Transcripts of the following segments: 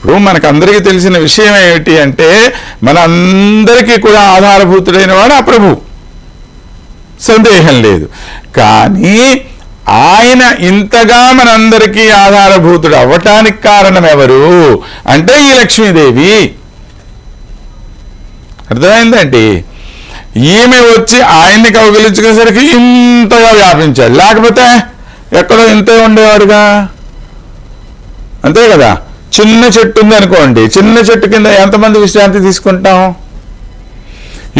ఇప్పుడు మనకు అందరికీ తెలిసిన విషయం ఏమిటి అంటే మన అందరికీ కూడా ఆధారభూతుడైన వాడు ఆ ప్రభు. సందేహం లేదు. కానీ ఆయన ఇంతగా మనందరికీ ఆధారభూతుడు అవ్వటానికి కారణం ఎవరు అంటే ఈ లక్ష్మీదేవి. అర్థమైందండి? ఈమె వచ్చి ఆయన్ని కౌగిలించుకునేసరికి ఇంతగా వ్యాపించాడు. లేకపోతే ఎక్కడో ఇంతే ఉండేవాడుగా? అంతే కదా? చిన్న చెట్టు ఉంది అనుకోండి చిన్న చెట్టు కింద ఎంతమంది విశ్రాంతి తీసుకుంటాం?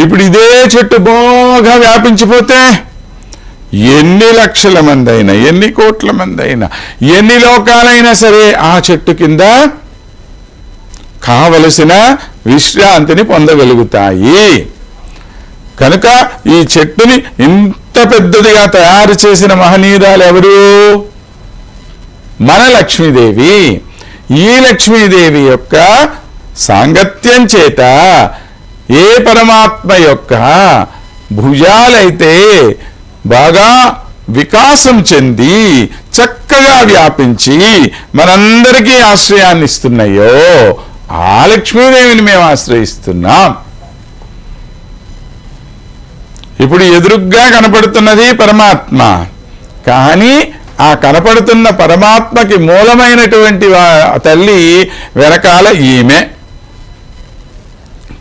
ఇప్పుడు ఇదే చెట్టు బాగా వ్యాపించిపోతే ఎన్ని లక్షల మంది అయినా ఎన్ని కోట్ల మంది అయినా ఎన్ని లోకాలైనా సరే ఆ చెట్టు కింద కావలసిన విశ్రాంతిని పొందగలుగుతాయి. కనుక ఈ చెట్టుని ఇంత పెద్దదిగా తయారు చేసిన మహనీయురాలు ఎవరు? మన లక్ష్మీదేవి. ఈ లక్ష్మీదేవి యొక్క సాంగత్యం చేత ఏ పరమాత్మ యొక్క భుజాలైతే బాగా వికాసం చెంది చక్కగా వ్యాపించి మనందరికీ ఆశ్రయాన్ని ఇస్తున్నాయో ఆ లక్ష్మీదేవిని మేము ఆశ్రయిస్తున్నాం. ఇప్పుడు ఎదురుగ్గా కనపడుతున్నది పరమాత్మ. కానీ ఆ కనపడుతున్న పరమాత్మకి మూలమైనటువంటి తల్లి వెనకాల ఈమె.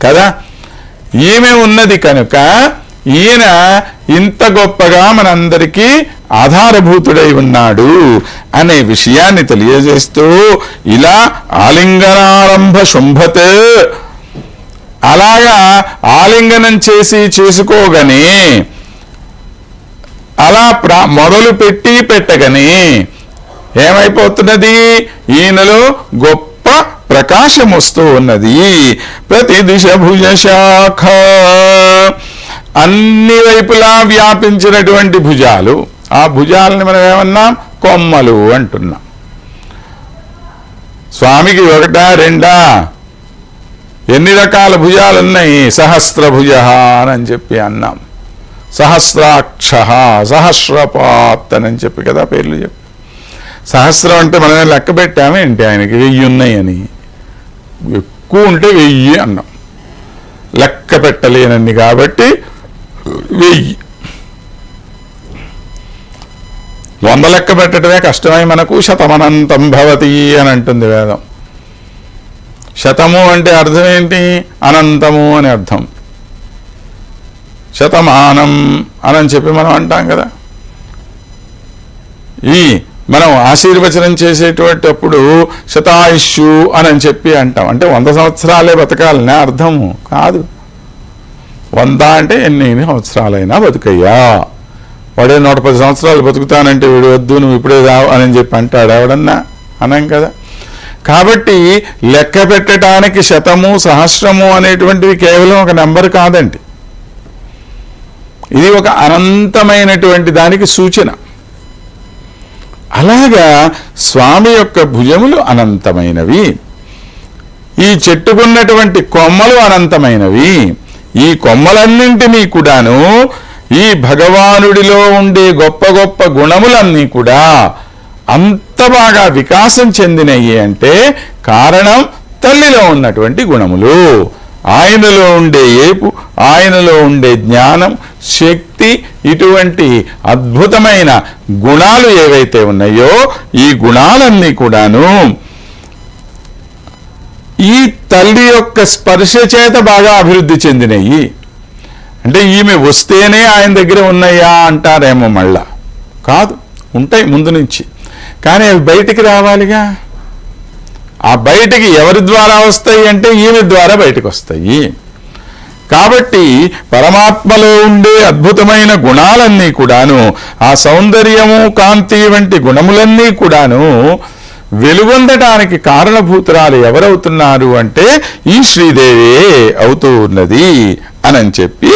కదా? ఈమె ఉన్నది కనుక ఈయన ఇంత గొప్పగా మనందరికీ ఆధారభూతుడై ఉన్నాడు అనే విషయాన్ని తెలియజేస్తూ ఇలా ఆలింగనారంభ శుంభత్. అలాగా ఆలింగనం చేసి చేసుకోగనే అలా ప్రా మొదలు పెట్టి పెట్టగని ఏమైపోతున్నది? ఈయనలో గొప్ప ప్రకాశం వస్తూ ఉన్నది. ప్రతి దిశ భుజ శాఖ అన్ని వైపులా వ్యాపించినటువంటి భుజాలు. ఆ భుజాలని మనం ఏమన్నాం? కొమ్మలు అంటున్నాం. స్వామికి ఒకటా రెండా? ఎన్ని రకాల భుజాలున్నాయి? సహస్ర భుజ అని చెప్పి అన్నాం. సహస్రాక్ష సహస్రపాత్ అని చెప్పి కదా పేర్లు చెప్పి. సహస్రం అంటే మనం లెక్క పెట్టామేంటి ఆయనకి? వెయ్యి ఉన్నాయని. ఎక్కువ ఉంటే వెయ్యి అన్నాం. లెక్క పెట్టలేనన్ని కాబట్టి వెయ్యి. వంద లెక్క పెట్టడమే కష్టమై మనకు శతమనంతం భవతి అని అంటుంది వేదం. శతము అంటే అర్థం ఏంటి? అనంతము అని అర్థం. శతమానం అని చెప్పి మనం అంటాం కదా. ఈ మనం ఆశీర్వచనం చేసేటప్పుడు శతాయుష్యు అని చెప్పి అంటాం. అంటే వంద సంవత్సరాలే బతకాలనే అర్థము కాదు. వంద అంటే ఎన్ని ఎన్ని సంవత్సరాలైనా బతుకయ్యా. వాడే నూట పది సంవత్సరాలు బతుకుతానంటే వీడు వద్దు నువ్వు ఇప్పుడే రావు అని చెప్పి అంటాడు ఎవడన్నా? అనం కదా. కాబట్టి లెక్క పెట్టడానికి శతము సహస్రము అనేటువంటివి కేవలం ఒక నెంబర్ కాదండి. ఇది ఒక అనంతమైనటువంటి దానికి సూచన. అలాగా స్వామి యొక్క భుజములు అనంతమైనవి. ఈ చెట్టుకున్నటువంటి కొమ్మలు అనంతమైనవి. ఈ కొమ్మలన్నింటినీ కూడాను ఈ భగవానుడిలో ఉండే గొప్ప గొప్ప గుణములన్నీ కూడా అంత బాగా వికాసం చెందినవి అంటే కారణం తల్లిలో ఉన్నటువంటి గుణములు. ఆయనలో ఉండే ఏపు ఆయనలో ఉండే జ్ఞానం శక్తి ఇటువంటి అద్భుతమైన గుణాలు ఏవైతే ఉన్నాయో ఈ గుణాలన్నీ కూడాను ఈ తల్లి యొక్క స్పర్శ చేత బాగా అభివృద్ధి చెందినయి. అంటే ఈమె వస్తేనే ఆయన దగ్గర ఉన్నాయా అంటారేమో మళ్ళా. కాదు ఉంటాయి ముందు నుంచి. కానీ అవి బయటికి రావాలిగా? ఆ బయటికి ఎవరి ద్వారా వస్తాయి అంటే ఈమె ద్వారా బయటకు వస్తాయి కాబట్టి పరమాత్మలో ఉండే అద్భుతమైన గుణాలన్నీ కూడాను ఆ సౌందర్యము కాంతి వంటి గుణములన్నీ కూడాను వెలుగొందటానికి కారణభూతురాలు ఎవరవుతున్నారు అంటే ఈ శ్రీదేవే అవుతూ ఉన్నది అని చెప్పి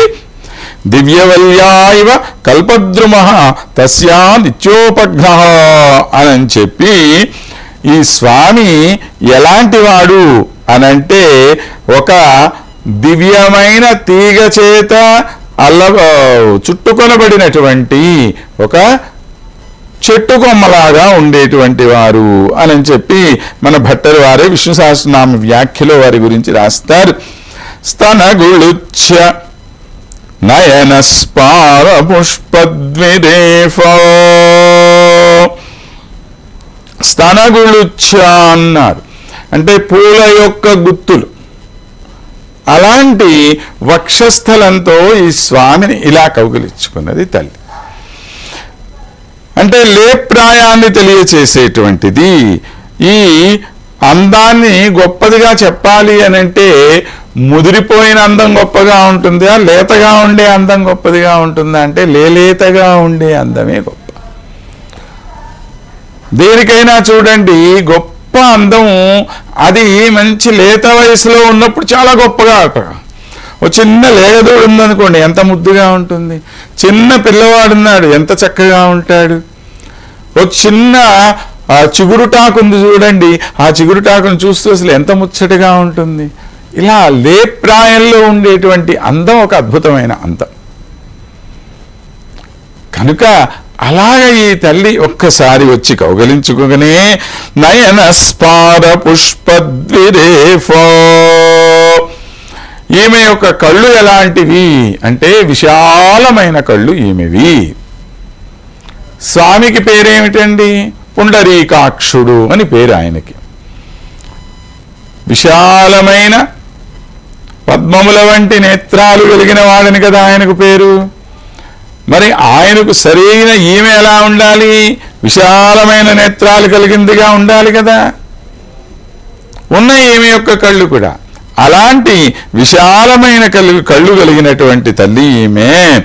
దివ్యవల్యాయవ కల్పద్రుమ తస్యా నిత్యోపఘ్న అని చెప్పి ఈ స్వామి ఎలాంటి వాడు అనంటే ఒక దివ్యమైన తీగ చేత అల్ల చుట్టుకొనబడినటువంటి ఒక చెట్టు కొమ్మలాగా ఉండేటువంటి వారు అని చెప్పి మన భట్టరు వారే విష్ణు సహస్రనామ వ్యాఖ్యలో వారి గురించి రాస్తారు. స్తనగుళుచ్చ నయన స్పార పుష్పద్విరేఫ స్తనగుళుచ్చ అన్నారు. అంటే పూల యొక్క గుత్తులు. అలాంటి వక్షస్థలంతో ఈ స్వామిని ఇలా కౌగిలించుకున్నది తల్లి. అంటే లేప్రాయాన్ని తెలియచేసేటువంటిది ఈ అందాన్ని గొప్పదిగా చెప్పాలి అని అంటే ముదిరిపోయిన అందం గొప్పగా ఉంటుందా? లేతగా ఉండే అందం గొప్పదిగా ఉంటుందా? అంటే లేలేతగా ఉండే అందమే గొప్ప దేనికైనా చూడండి గొప్ప అందం. అది మంచి లేత వయసులో ఉన్నప్పుడు చాలా గొప్పగా ఒక చిన్న లేగదోడు ఉందనుకోండి ఎంత ముద్దుగా ఉంటుంది. చిన్న పిల్లవాడున్నాడు ఎంత చక్కగా ఉంటాడు. ఒక చిన్న ఆ చిగురుటాకు ఉంది చూడండి ఆ చిగురుటాకును చూస్తూ అసలు ఎంత ముచ్చటగా ఉంటుంది. ఇలా లేప్రాయంలో ఉండేటువంటి అందం ఒక అద్భుతమైన అందం. కనుక అలాగ ఈ తల్లి ఒక్కసారి వచ్చి కౌగలించుకోగానే నయన స్పార పుష్పద్విరేఫో. ఈమె యొక్క కళ్ళు ఎలాంటివి? అంటే విశాలమైన కళ్ళు ఈమెవి. స్వామికి పేరేమిటండి? పుండరీకాక్షుడు అని పేరు ఆయనకి. విశాలమైన పద్మముల వంటి నేత్రాలు కలిగిన వాడని కదా ఆయనకు పేరు? మరి ఆయనకు సరైన ఈమె ఎలా ఉండాలి? విశాలమైన నేత్రాలు కలిగిందిగా ఉండాలి కదా. ఉన్న ఈమె యొక్క కళ్ళు కూడా. అలాంటి విశాలమైన కళ్ళు కళ్ళు కలిగినటువంటి తల్లి ఈమె.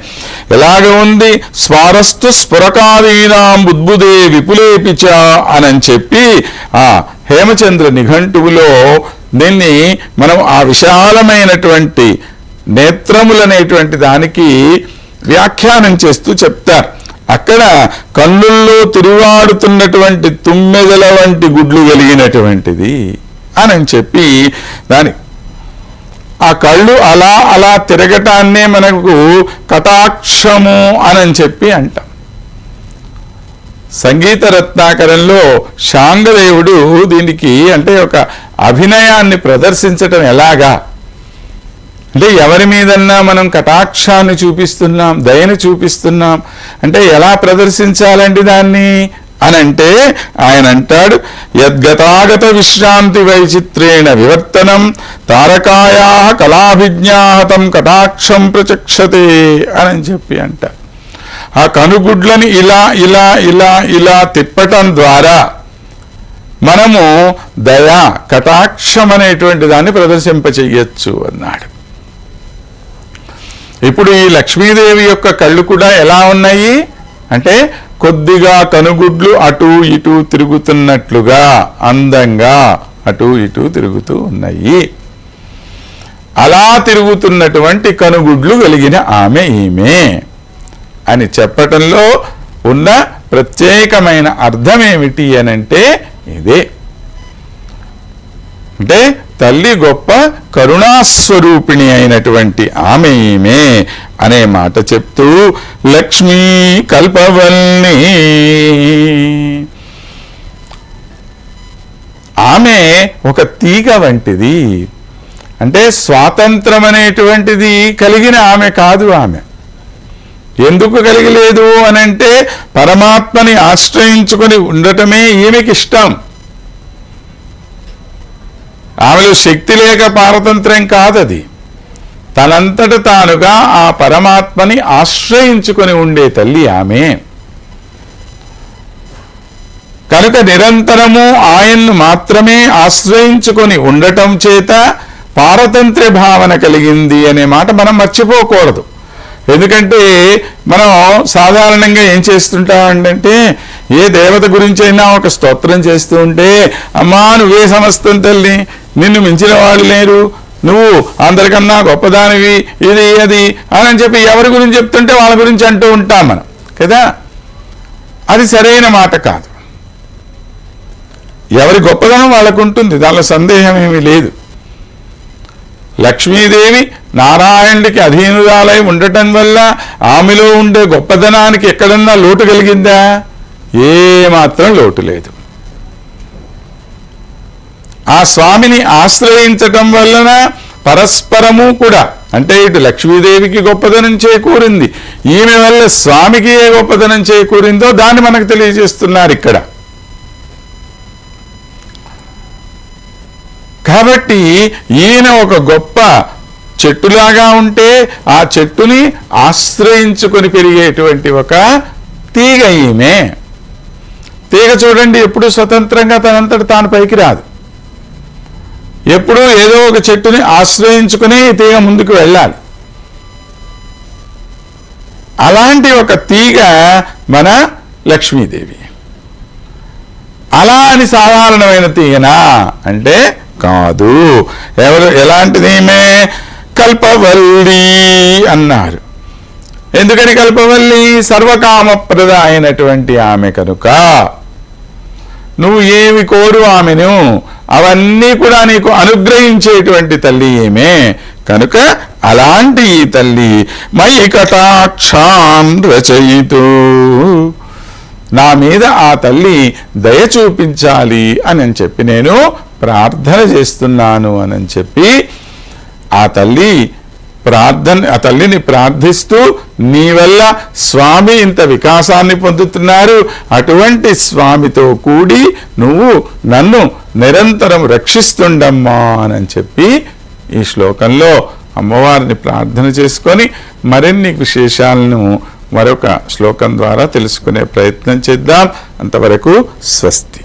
ఎలాగ ఉంది? స్వారస్తు స్ఫురకాదీనాం బుద్బుదే విపులేపిచ అని చెప్పి ఆ హేమచంద్ర నిఘంటువులో దీన్ని మనం ఆ విశాలమైనటువంటి నేత్రములనేటువంటి దానికి వ్యాఖ్యానం చేస్తూ చెప్తారు. అక్కడ కన్నుల్లో తిరువాడుతున్నటువంటి తుమ్మెదల వంటి గుడ్లు కలిగినటువంటిది అని చెప్పి దాని ఆ కళ్ళు అలా అలా తిరగటాన్నే మనకు కటాక్షము అని చెప్పి అంటాం. సంగీత రత్నాకరంలో శాంగదేవుడు దీనికి అంటే ఒక అభినయాన్ని ప్రదర్శించటం ఎలాగా? అంటే ఎవరి మీదన్నా మనం కటాక్షాన్ని చూపిస్తున్నాం దయను చూపిస్తున్నాం అంటే ఎలా ప్రదర్శించాలండి దాన్ని? అని అంటే ఆయన అంటాడు యద్గతాగత విశ్రాంతి వైచిత్రేణ వివర్తనం తారకాయా కళాభిజ్ఞాహతం కటాక్షం ప్రచక్షతే అని చెప్పి అంట. ఆ కనుగుడ్లని ఇలా ఇలా ఇలా ఇలా తిప్పటం ద్వారా మనము దయా కటాక్షం అనేటువంటి దాన్ని ప్రదర్శింపచేయచ్చు అన్నాడు. ఇప్పుడు ఈ లక్ష్మీదేవి యొక్క కళ్ళు కూడా ఎలా ఉన్నాయి? అంటే కొద్దిగా కనుగుడ్లు అటు ఇటు తిరుగుతున్నట్లుగా అందంగా అటు ఇటు తిరుగుతూ ఉన్నాయి. అలా తిరుగుతున్నటువంటి కనుగుడ్లు కలిగిన ఆమె ఈమె. అని చెప్పటంలో ఉన్న ప్రత్యేకమైన అర్థం ఏమిటి అనంటే ఇదే. అంటే తల్లి గొప్ప కరుణాస్వరూపిణి అయినటువంటి ఆమె ఈమె అనే మాట చెప్తూ లక్ష్మీ కల్పవల్ని. ఆమె ఒక తీగ వంటిది. అంటే స్వాతంత్రం అనేటువంటిది కలిగిన ఆమె కాదు ఆమె. ఎందుకు కలిగలేదు అనంటే పరమాత్మని ఆశ్రయించుకొని ఉండటమే ఈమెకి ఇష్టం ఆమెలో శక్తి లేక పారతంత్రం కాదది. తనంతట తానుగా ఆ పరమాత్మని ఆశ్రయించుకొని ఉండే తల్లి ఆమె. కనుక నిరంతరము ఆయన్ను మాత్రమే ఆశ్రయించుకొని ఉండటం చేత పారతంత్ర్య భావన కలిగింది అనే మాట మనం మర్చిపోకూడదు. ఎందుకంటే మనం సాధారణంగా ఏం చేస్తుంటామంటే ఏ దేవత గురించి అయినా ఒక స్తోత్రం చేస్తూ ఉంటే అమ్మా నువ్వే సమస్తం తల్లి నిన్ను మించిన వాళ్ళు లేరు నువ్వు అందరికన్నా గొప్పదానివి. ఇది అది అని చెప్పి ఎవరి గురించి చెప్తుంటే వాళ్ళ గురించి అంటూ ఉంటాం మనం. కదా? అది సరైన మాట కాదు. ఎవరి గొప్పదనం వాళ్ళకు ఉంటుంది. దానిలో సందేహం ఏమీ లేదు. లక్ష్మీదేవి నారాయణుడికి అధీనురాలై ఉండటం వల్ల ఆమెలో ఉండే గొప్పదనానికి ఎక్కడన్నా లోటు కలిగిందా? ఏమాత్రం లోటు లేదు. ఆ స్వామిని ఆశ్రయించటం వలన పరస్పరము కూడా అంటే ఇటు లక్ష్మీదేవికి గొప్పదనం చేకూరింది ఈమె వల్ల స్వామికి ఏ గొప్పదనం చేకూరిందో దాన్ని మనకు తెలియజేస్తున్నారు ఇక్కడ. కాబట్టి ఈయన ఒక గొప్ప చెట్టులాగా ఉంటే ఆ చెట్టుని ఆశ్రయించుకొని పెరిగేటువంటి ఒక తీగ ఈమె. తీగ చూడండి ఎప్పుడు స్వతంత్రంగా తనంతట తాను పైకి రాదు. ఎప్పుడూ ఏదో ఒక చెట్టుని ఆశ్రయించుకుని తీగ ముందుకు వెళ్ళాలి. అలాంటి ఒక తీగ మన లక్ష్మీదేవి. అలా అని సాధారణమైన తీగనా అంటే కాదు. ఎవరు ఎలాంటిది ఈమె? కల్పవల్లి అన్నారు. ఎందుకని కల్పవల్లి? సర్వకామప్రద అయినటువంటి ఆమె కనుక నువ్వు ఏమి కోరు ఆమెను? అవన్నీ కూడా నీకు అనుగ్రహించేటువంటి తల్లి ఏమే? కనుక అలాంటి ఈ తల్లి మై కటాక్షాన్ రచయితూ. నా మీద ఆ తల్లి దయ చూపించాలి అని అని చెప్పి నేను ప్రార్థన చేస్తున్నాను అని చెప్పి ఆ తల్లి ప్రార్థన ఆ తల్లిని ప్రార్థిస్తూ నీ వల్ల స్వామి ఇంత వికాసాన్ని పొందుతున్నారు. అటువంటి స్వామితో కూడి నువ్వు నన్ను నిరంతరం రక్షిస్తుండమ్మా అని చెప్పి ఈ శ్లోకంలో అమ్మవారిని ప్రార్థన చేసుకొని మరిన్ని విశేషాలను మరొక శ్లోకం ద్వారా తెలుసుకునే ప్రయత్నం చేద్దాం. అంతవరకు స్వస్తి.